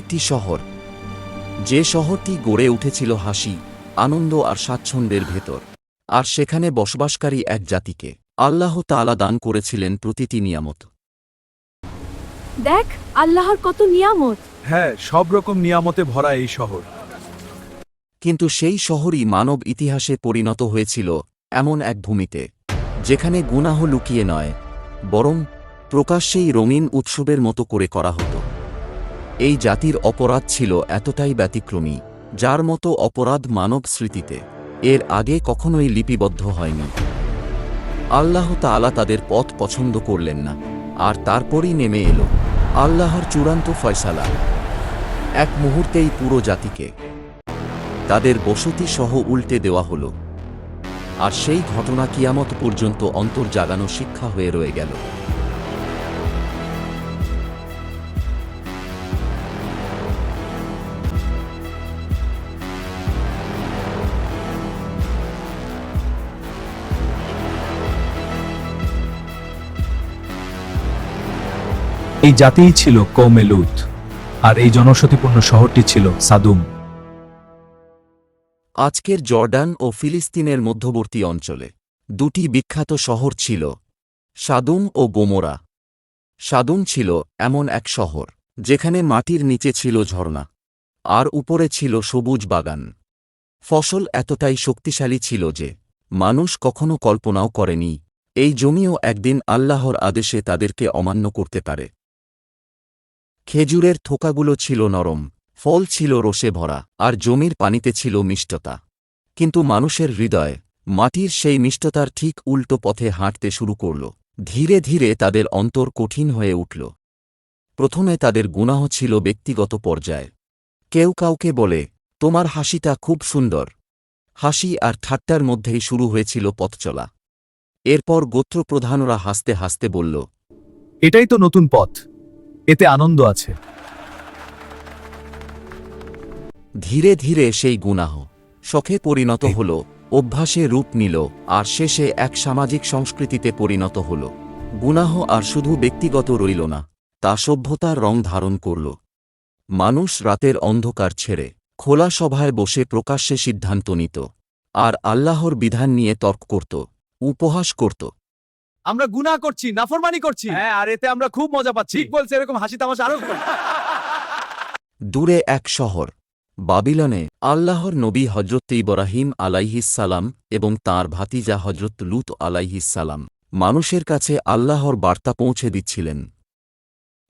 একটি শহর। যে শহরটি গড়ে উঠেছিল হাসি আনন্দ আর স্বাচ্ছন্দ্যের ভেতর। আর সেখানে বসবাসকারী এক জাতিকে আল্লাহ তাআলা দান করেছিলেন প্রতিটি নিয়ামত। দেখ আল্লাহর কত নিয়ামত। হ্যাঁ সব রকম নিয়ামতে ভরা এই শহর। কিন্তু সেই শহরই মানব ইতিহাসে পরিণত হয়েছিল এমন এক ভূমিতে যেখানে গুনাহ লুকিয়ে নয় বরং প্রকাশ্যেই রঙিন উৎসবের মতো করে করা হতো। এই জাতির অপরাধ ছিল এতটাই ব্যতিক্রমী, যার মতো অপরাধ মানব স্মৃতিতে। এর আগে কখনোই লিপিবদ্ধ হয়নি। আল্লাহ তাআলা তাদের পথ পছন্দ করলেন না, আর তারপরই নেমে এলো। আল্লাহর চূড়ান্ত ফয়সালা। এক মুহূর্তেই পুরো জাতিকে তাদের বসতি সহ উল্টে দেওয়া হল। আর সেই ঘটনা কিয়ামত পর্যন্ত অন্তর জাগানো শিক্ষা হয়ে রয়ে গেল। এই জাতিই ছিল কৌমে লুত, আর এই জনবসতিপূর্ণ শহরটি ছিল সাদুম। আজকের জর্ডান ও ফিলিস্তিনের মধ্যবর্তী অঞ্চলে দুটি বিখ্যাত শহর ছিল সাদুম ও গোমোরা। সাদুম ছিল এমন এক শহর, যেখানে মাটির নিচে ছিল ঝর্ণা, আর উপরে ছিল সবুজ বাগান। ফসল এতটাই শক্তিশালী ছিল যে মানুষ কখনো কল্পনাও করেনি, এই জমিও একদিন আল্লাহর আদেশে তাদেরকে অমান্য করতে পারে। খেজুরের থোকাগুলো ছিল নরম, ফল ছিল রসে ভরা, আর জমির পানিতে ছিল মিষ্টতা। কিন্তু মানুষের হৃদয়, মাটির সেই মিষ্টতার ঠিক উল্টো পথে হাঁটতে শুরু করল। ধীরে ধীরে তাদের অন্তর কঠিন হয়ে উঠল। প্রথমে তাদের গুনাহ ছিল ব্যক্তিগত পর্যায়ে। কেউ কাউকে বলে, তোমার হাসিটা খুব সুন্দর। হাসি আর ঠাট্টার মধ্যেই শুরু হয়েছিল পথচলা এরপর গোত্রপ্রধানরা হাসতে হাসতে বলল, এটাই তো নতুন পথ। এতে আনন্দ আছে। ধীরে ধীরে সেই গুনাহ শখে পরিণত হল, অভ্যাসে রূপ নিল, আর শেষে এক সামাজিক সংস্কৃতিতে পরিণত হল। গুনাহ আর শুধু ব্যক্তিগত রইল না, তা সভ্যতার রং ধারণ করল। মানুষ রাতের অন্ধকার ছেড়ে খোলা সভায় বসে প্রকাশ্যে সিদ্ধান্ত নিত, আর আল্লাহর বিধান নিয়ে তর্ক করত, উপহাস করত। আমরা গুনা করছি নাফরমানি করছি। হ্যাঁ আর এতে আমরা খুব মজা পাচ্ছি। ঠিক বলছে এরকম হাসি তামাশা আরও দূরে এক শহর বাবিলনে আল্লাহর নবী হজরত ইব্রাহিম আলাইহিসালাম এবং তাঁর ভাতিজা হজরত লুত আলাইহিসালাম মানুষের কাছে আল্লাহর বার্তা পৌঁছে দিচ্ছিলেন।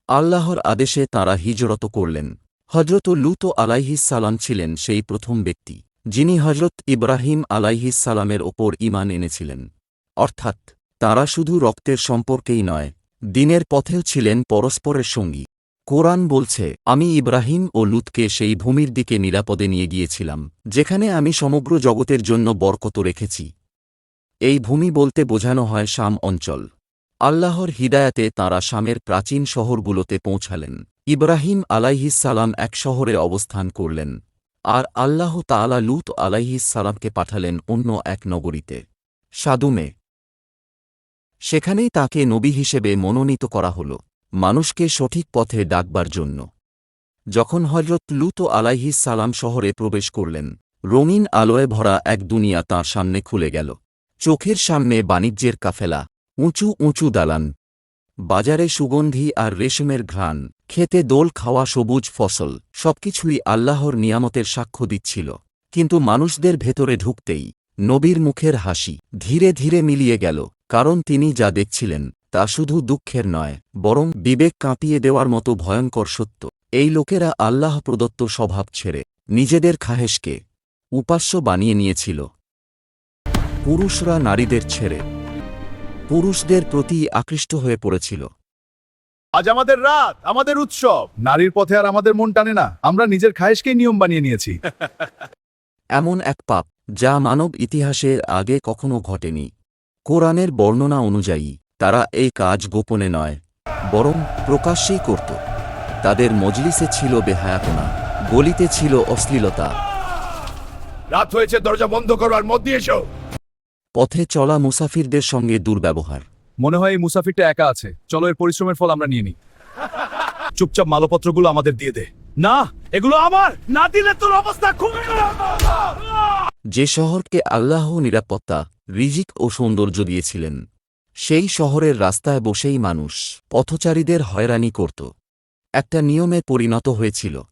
আল্লাহর আদেশে তাঁরা হিজরত করলেন। হজরত লুত আলাইহিসালাম ছিলেন সেই প্রথম ব্যক্তি যিনি হজরত ইব্রাহিম আলাইহিসালামের ওপর ঈমান এনেছিলেন। অর্থাৎ তাঁরা শুধু রক্তের সম্পর্কেই নয়, দিনের পথেও ছিলেন পরস্পরের সঙ্গী। কোরআন বলছে, আমি ইব্রাহিম ও লুতকে সেই ভূমির দিকে নিরাপদে নিয়ে গিয়েছিলাম, যেখানে আমি সমগ্র জগতের জন্য বরকত রেখেছি। এই ভূমি বলতে বোঝানো হয় শাম অঞ্চল। আল্লাহর হিদায়াতে তাঁরা শামের প্রাচীন শহরগুলোতে পৌঁছালেন। ইব্রাহিম আলাইহিসালাম এক শহরে অবস্থান করলেন। আর আল্লাহ তাআলা লুত আলাইহিসালামকে পাঠালেন অন্য এক নগরীতে। সাদুমে সেখানেই তাকে নবী হিসেবে মনোনীত করা হল, মানুষকে সঠিক পথে ডাকবার জন্য। যখন হজরত লুত আলাইহিস সালাম শহরে প্রবেশ করলেন, রঙিন আলোয় ভরা এক দুনিয়া তাঁর সামনে খুলে গেল। চোখের সামনে বাণিজ্যের কাফেলা, উঁচু উঁচু দালান, বাজারে সুগন্ধি আর রেশমের ঘ্রাণ, খেতে দোল খাওয়া সবুজ ফসল, সবকিছুই আল্লাহর নিয়ামতের সাক্ষ্য দিচ্ছিল। কিন্তু মানুষদের ভেতরে ঢুকতেই নবীর মুখের হাসি ধীরে ধীরে মিলিয়ে গেল। কারণ তিনি যা দেখছিলেন তা শুধু দুঃখের নয় বরং বিবেক কাঁপিয়ে দেওয়ার মতো ভয়ঙ্কর সত্য। এই লোকেরা আল্লাহ প্রদত্ত স্বভাব ছেড়ে নিজেদের খাহেশকে উপাস্য বানিয়ে নিয়েছিল। পুরুষরা নারীদের ছেড়ে পুরুষদের প্রতি আকৃষ্ট হয়ে পড়েছিল। আজ আমাদের রাত আমাদের উৎসব। নারীর পথে আর আমাদের মন টানে না। আমরা নিজের খায়েশকেই নিয়ম বানিয়ে নিয়েছি। এমন এক পাপ যা মানব ইতিহাসের আগে কখনো ঘটেনি। কোরআনের বর্ণনা অনুযায়ী তারা এই কাজ গোপনে নয় বরং প্রকাশ্যেই করত। তাদের মজলিসে ছিল বেহায়াপনা গলিতে ছিল অশ্লীলতা। রাত হয়েছে দরজা বন্ধ করবার মধ্যে এসো। পথে চলা মুসাফিরদের সঙ্গে দুর্ব্যবহার। মনে হয় এই মুসাফিরটা একা আছে। চলো এর পরিশ্রমের ফল আমরা নিয়ে নিই। চুপচাপ মালপত্রগুলো আমাদের দিয়ে দে। না এগুলো আমার! না দিলে তোর অবস্থা খুবই যে শহরকে আল্লাহ নিরাপত্তা রিজিক ও সৌন্দর্য দিয়েছিলেন সেই শহরের রাস্তায় বসেই মানুষ পথচারীদের হয়রানি করত। একটা নিয়মে পরিণত হয়েছিল।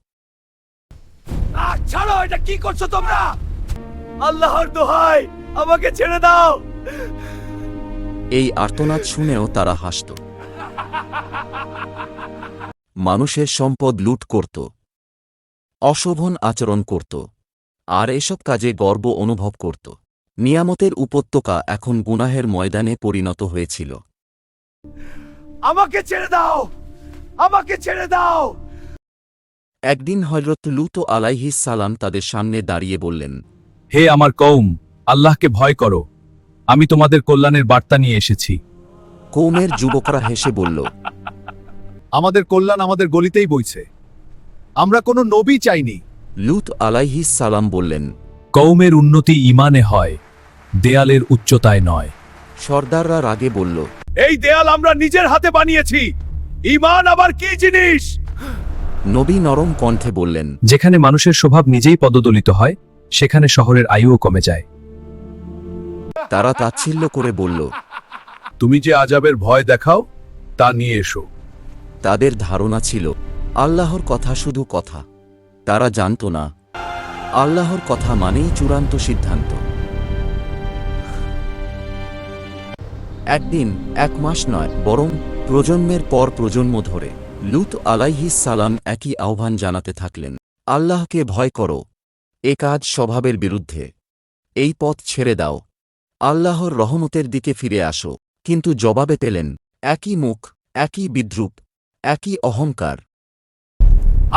ছাড়ো এটা কি করছ তোমরা? আল্লাহর দোহাই আমাকে ছেড়ে দাও। এই আর্তনাদ শুনেও তারা হাসত। মানুষের সম্পদ লুট করত। অশোভন আচরণ করত। আর এসব কাজে গর্ব অনুভব করত। নিয়ামতের উপত্যকা এখন গুনাহের ময়দানে পরিণত হয়েছিল। আমাকে ছেড়ে দাও! আমাকে ছেড়ে দাও! একদিন হজরত লুত আলাইহিস সালাম তাদের সামনে দাঁড়িয়ে বললেন হে আমার কৌম আল্লাহকে ভয় করো। আমি তোমাদের কল্যাণের বার্তা নিয়ে এসেছি। কৌমের যুবকরা হেসে বলল আমাদের কল্যাণ আমাদের গলিতেই বইছে। আমরা কোনো নবী চাইনি। লুত আলাইহিস সালাম বললেন কৌমের উন্নতি ইমানে হয় দেয়ালের উচ্চতায় নয়। সর্দাররা রাগে বলল এই দেয়াল আমরা নিজের হাতে বানিয়েছি। ইমান আবার কি জিনিস? নবী নরম কণ্ঠে বললেন যেখানে মানুষের স্বভাব নিজেই পদদলিত হয় সেখানে শহরের আয়ুও কমে যায়। তারা তাচ্ছিল্য করে বলল তুমি যে আজাবের ভয় দেখাও তা নিয়ে এসো। তাদের ধারণা ছিল আল্লাহর কথা শুধু কথা। তারা জানত না। আল্লাহর কথা মানেই চূড়ান্ত সিদ্ধান্ত। একদিন, এক মাস নয়, বরং প্রজন্মের পর প্রজন্ম ধরে লুত আলাইহিস সালাম একই আহ্বান জানাতে থাকলেন, আল্লাহকে ভয় করো, এ কাজ স্বভাবের বিরুদ্ধে। এই পথ ছেড়ে দাও। আল্লাহর রহমতের দিকে ফিরে আসো। কিন্তু জবাবে পেলেন, একই মুখ, একই বিদ্রুপ, একই অহংকার।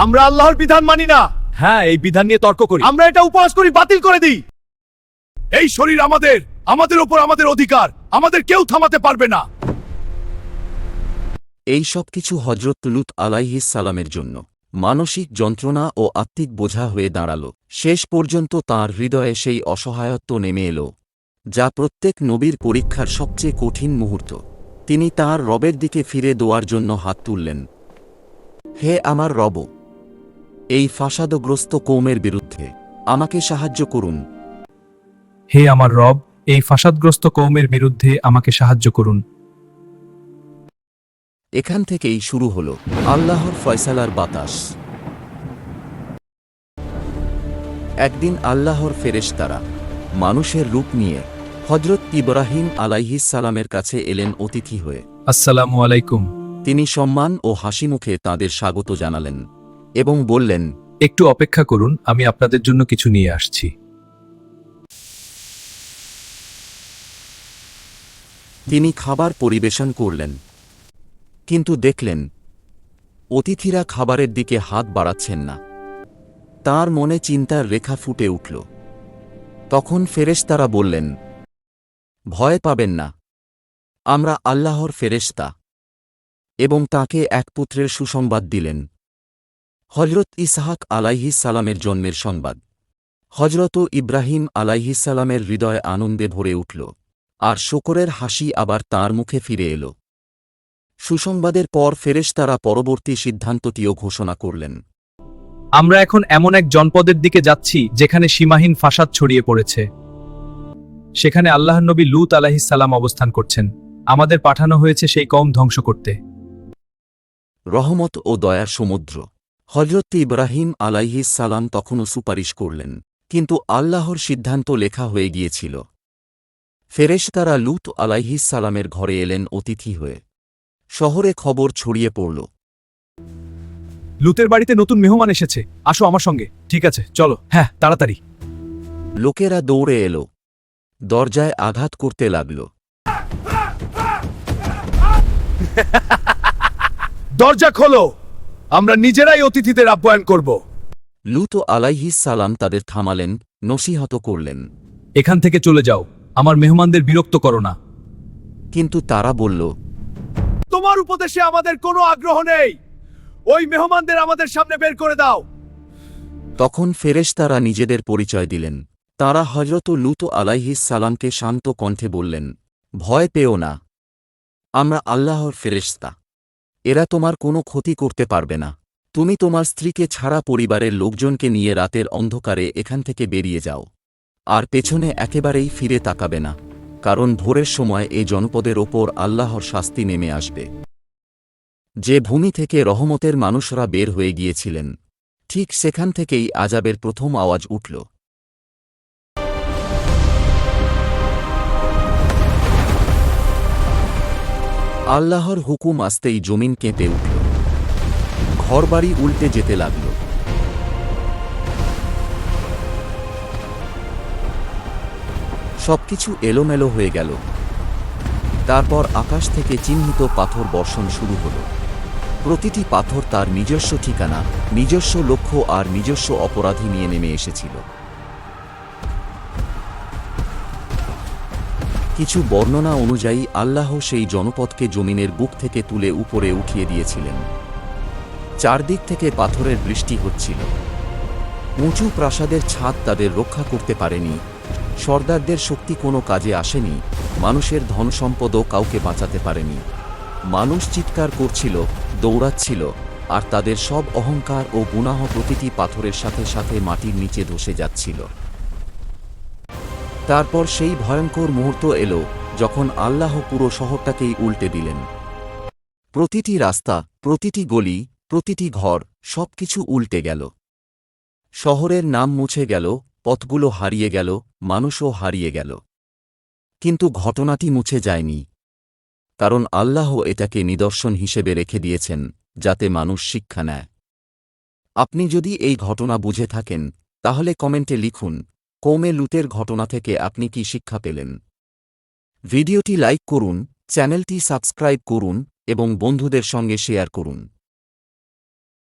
আমরা আল্লাহর বিধান মানি না। হ্যাঁ এই বিধান নিয়ে তর্ক করি। আমরা এটা উপহাস করি বাতিল করে দিই। এই শরীর আমাদের আমাদের উপর আমাদের অধিকার আমাদের কেউ থামাতে পারবে না। এই সব কিছু হজরত লুত আলাইহিস সালামের জন্য। মানসিক যন্ত্রণা ও আত্মিক বোঝা হয়ে দাঁড়াল। শেষ পর্যন্ত তার হৃদয়ে সেই অসহায়ত্ব নেমে এলো যা প্রত্যেক নবীর পরীক্ষার সবচেয়ে কঠিন মুহূর্ত। তিনি তাঁর রবের দিকে ফিরে দেওয়ার জন্য হাত তুললেন। হে আমার রব এই ফাসাদগ্রস্ত কৌমের বিরুদ্ধে। আমাকে সাহায্য করুন। হে আমার রব এই ফাসাদগ্রস্ত কৌমের বিরুদ্ধে আমাকে সাহায্য করুন। এখান থেকেই শুরু হল আল্লাহর ফয়সালার বাতাস। একদিন আল্লাহর ফেরেশতারা মানুষের রূপ নিয়ে হজরত ইব্রাহিম আলাইহিস সালামের কাছে এলেন অতিথি হয়ে। আসসালামু আলাইকুম। তিনি সম্মান ও হাসিমুখে তাদের স্বাগত জানালেন। এবং বললেন একটু অপেক্ষা করুন আমি আপনাদের জন্য কিছু নিয়ে আসছি। তিনি খাবার পরিবেশন করলেন। কিন্তু দেখলেন অতিথিরা খাবারের দিকে হাত বাড়াচ্ছেন না। তার মনে চিন্তার রেখা ফুটে উঠল। তখন ফেরেশতারা বললেন ভয় পাবেন না। আমরা আল্লাহর ফেরেশতা এবং তাকে এক পুত্রের সুসংবাদ দিলেন। হজরত ইসহাক আলাইহিস সালামের জন্মের সংবাদ। হজরত ইব্রাহিম আলাইহিস সালামের হৃদয় আনন্দে ভরে উঠল আর শকরের হাসি আবার তার মুখে ফিরে এল। সুসংবাদের পর ফেরেশতারা পরবর্তী সিদ্ধান্তটিও ঘোষণা করলেন। আমরা এখন এমন এক জনপদের দিকে যাচ্ছি যেখানে সীমাহীন ফাসাদ ছড়িয়ে পড়েছে। সেখানে আল্লাহ নবী লুত সালাম অবস্থান করছেন। আমাদের পাঠানো হয়েছে সেই কম ধ্বংস করতে। রহমত ও দয়ার সমুদ্র। হজরত ইব্রাহিম আলাইহিস সালাম তখনও সুপারিশ করলেন কিন্তু আল্লাহর সিদ্ধান্ত লেখা হয়ে গিয়েছিল। ফেরেশতারা লুত আলাইহিস সালামের ঘরে এলেন অতিথি হয়ে। শহরে খবর ছড়িয়ে পড়ল। লুতের বাড়িতে নতুন মেহমান এসেছে আসো আমার সঙ্গে ঠিক আছে চলো হ্যাঁ তাড়াতাড়ি। লোকেরা দৌড়ে এলো। দরজায় আঘাত করতে লাগল। দরজা খোলো! আমরা নিজেরাই অতিথিদের আপ্যায়ন করব। লুত আলাইহিস সালাম তাদের থামালেন নসিহত করলেন। এখান থেকে চলে যাও আমার মেহমানদের বিরক্ত করো না। কিন্তু তারা বলল তোমার উপদেশে আমাদের কোনো আগ্রহ নেই। ওই মেহমানদের আমাদের সামনে বের করে দাও। তখন ফেরেশতারা নিজেদের পরিচয় দিলেন। তারা হজরত লুত আলাইহিস সালামকে শান্ত কণ্ঠে বললেন ভয় পেও না। আমরা আল্লাহর ফেরেশতা। এরা তোমার কোনো ক্ষতি করতে পারবে না। তুমি তোমার স্ত্রীকে ছাড়া পরিবারের লোকজনকে নিয়ে রাতের অন্ধকারে এখান থেকে বেরিয়ে যাও। আর পেছনে একেবারেই ফিরে তাকাবে না, কারণ ভোরের সময় এই জনপদের ওপর আল্লাহর শাস্তি নেমে আসবে। যে ভূমি থেকে রহমতের মানুষরা বের হয়ে গিয়েছিলেন, ঠিক সেখান থেকেই আজাবের প্রথম আওয়াজ উঠল। আল্লাহর হুকুম আসতেই জমিন কেঁপে উঠল। ঘরবাড়ি উল্টে যেতে লাগল। সবকিছু এলোমেলো হয়ে গেল। তারপর আকাশ থেকে চিহ্নিত পাথর বর্ষণ শুরু হল। প্রতিটি পাথর তার নিজস্ব ঠিকানা, নিজস্ব লক্ষ্য আর নিজস্ব অপরাধী নিয়ে নেমে এসেছিল। কিছু বর্ণনা অনুযায়ী আল্লাহ সেই জনপদকে জমিনের বুক থেকে তুলে উপরে উঠিয়ে দিয়েছিলেন। চারদিক থেকে পাথরের বৃষ্টি হচ্ছিল। উঁচু প্রাসাদের ছাদ তাদের রক্ষা করতে পারেনি। সর্দারদের শক্তি কোনো কাজে আসেনি। মানুষের ধনসম্পদও কাউকে বাঁচাতে পারেনি। মানুষ চিৎকার করছিল, দৌড়াচ্ছিল, আর তাদের সব অহংকার ও গুনাহ প্রতিটি পাথরের সাথে সাথে মাটির নিচে ধসে যাচ্ছিল। তারপর সেই ভয়ঙ্কর মুহূর্ত এলো যখন আল্লাহ পুরো শহরটাকেই উল্টে দিলেন। প্রতিটি রাস্তা, প্রতিটি গলি, প্রতিটি ঘর সবকিছু উল্টে গেল। শহরের নাম মুছে গেল, পথগুলো হারিয়ে গেল, মানুষও হারিয়ে গেল। কিন্তু ঘটনাটি মুছে যায়নি। কারণ আল্লাহ এটাকে নিদর্শন হিসেবে রেখে দিয়েছেন, যাতে মানুষ শিক্ষা নেয়। আপনি যদি এই ঘটনা বুঝে থাকেন, তাহলে কমেন্টে লিখুন কৌমে লুটের ঘটনা থেকে আপনি কি শিক্ষা পেলেন? ভিডিওটি লাইক করুন, চ্যানেলটি সাবস্ক্রাইব করুন, এবং বন্ধুদের সঙ্গে শেয়ার করুন।